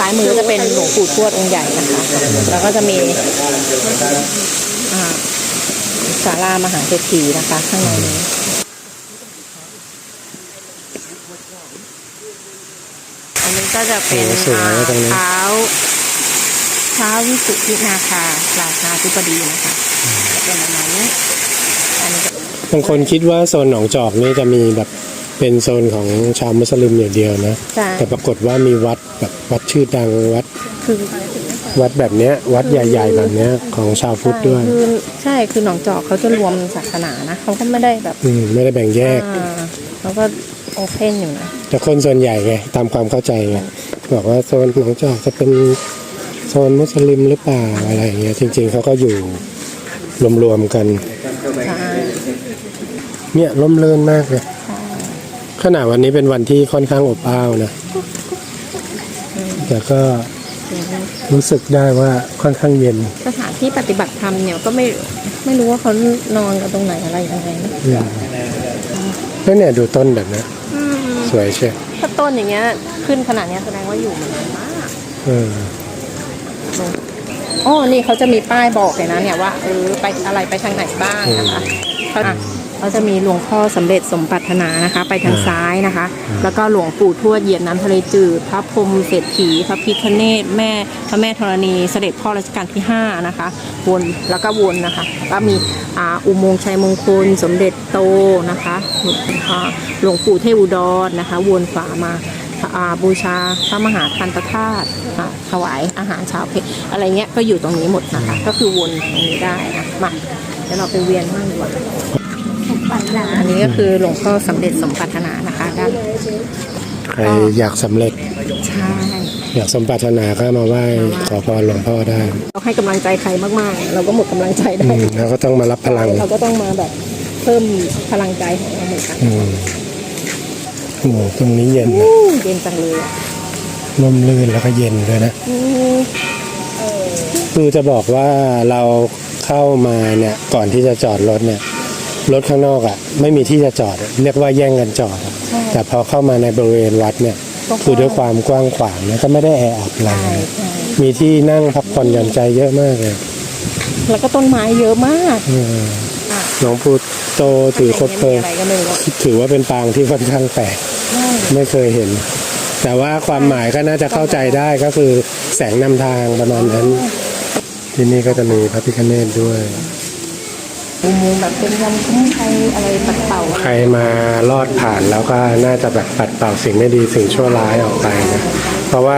ซ้ายมือจะเป็นหลวงปู่ทวดองค์ใหญ่นะคะ แล้วก็จะมีอ่าศาลามหาเศรษฐีนะคะ ข้างในนี้อันนี้ก็จะเป็นโอ้สวยนะตรงนี้ เท้าเท้าวิสุทธินาคาราชาธิบดีนะคะจะเป็นประมาณนี้อันนี้ก็บางคนคิดว่าโซนหนองจอกนี่จะมีแบบ เป็นโซนของชาวมุสลิมอย่างเดียวนะจะแต่ปรากฏว่ามีวัดแบบวัดชื่อดังวัดคือวัดแบบเนี้ยวัดใหญ่ ๆ แบบเนี้ยของชาวพุทธด้วย คือใช่คือหนองจอกเขาจะรวมศาสนานะเขาก็ไม่ได้แบบอืมไม่ได้แบ่งแยก อ่าเขาก็โอเพนอยู่นะ แต่คนส่วนใหญ่ไงตามความเข้าใจไงบอกว่าโซนหนองจอกจะเป็นโซนมุสลิมหรือเปล่าอะไรอย่างเงี้ยจริง ๆเขาก็อยู่รวมๆกัน ใช่เนี่ยร่มรื่นมากเลย ขณะวันนี้เป็นวันที่ค่อนข้างอบอ้าวนะ แต่ก็รู้สึกได้ว่าค่อนข้างเย็น สถานที่ปฏิบัติธรรมเนี่ยก็ไม่ไม่รู้ว่าเขานอนกันตรงไหนอะไรยังไงนะอืมแล้วเนี่ยดูต้นแบบเนี้ยอืมสวยเชียวถ้าต้นอย่างเงี้ย ขึ้นขนาดเนี้ยแสดงว่าอยู่มานานมากเอออ๋อนี่เขาจะมีป้ายบอกเลยนะเนี่ยว่าเออไปอะไรไปทางไหนบ้างนะคะ เขาเขาจะมีหลวงพ่อสำเร็จสมปรารถนานะคะ ไปทางซ้ายนะคะ แล้วก็หลวงปู่ทวดเหยียบน้ำทะเลจืด พระพรหมเศรษฐีพระพิฆเนศแม่พระแม่ธรณีเสด็จพ่อรัชกาลที่ห้านะคะวนแล้วก็วนนะคะก็มีอ่าอุโมงค์ชัยมงคล สมเด็จโตนะคะอ่าหลวงปู่เทพอุดรนะคะ วนฝามาอ่าบูชาพระมหาทันตธาตุอ่าถวายอาหารเช้าเพลอะไรเงี้ยก็อยู่ตรงนี้หมดนะคะ ก็คือวนตรงนี้ได้นะมาเดี๋ยวเราไปเวียนบ้างดีกว่า อันนี้ก็คือหลวงพ่อสำเร็จสมปรารถนานะคะด้านใครอยากสำเร็จ ใช่อยากสมปรารถนาก็มาไหว้ขอพรหลวงพ่อได้ เราให้กำลังใจใครมากๆ เราก็หมดกำลังใจได้ อืมแล้วก็ต้องมารับพลังเราก็ต้องมาแบบเพิ่มพลังใจของเราเหมือนกันอืมโอ้โหตรงนี้เย็นนะอู้เย็นจังเลยอะร่มรื่นแล้วก็เย็นด้วยนะ อืมคือจะบอกว่าเราเข้ามาเนี่ยก่อนที่จะจอดรถเนี่ย รถข้างนอกอะ่ะไม่มีที่จะจอดอะเรียกว่าแย่งกันจอดอะแต่พอเข้ามาในบริเวณวัดเนี่ยคือด้วยความกว้างขวางเนี่ยก็ไม่ได้แออัดอะไรใช่ใช่มีที่นั่งพักผ่อนหย่อนใจเยอะมากเลย แล้วก็ต้นไม้เยอะมากเอออะหลวงปู่โตถือคบเพลิมีงอะไรก็ไม่รู้ถือว่าเป็นปางที่ค่อนข้างแปลกใช่ไม่เคยเห็น แต่ว่าความหมายก็น่าจะเข้าใจได้ก็คือแสงนำทางประมาณนั้น ที่นี่ก็จะมีพระพิฆเนศด้วย อุโมงค์แบบเป็นยันคุ้มภัยอะไรปัดเป่าใครมาลอดผ่านแล้วก็น่าจะแบบปัดเป่าสิ่งไม่ดีสิ่งชั่วร้ายออกไปนะเพราะว่า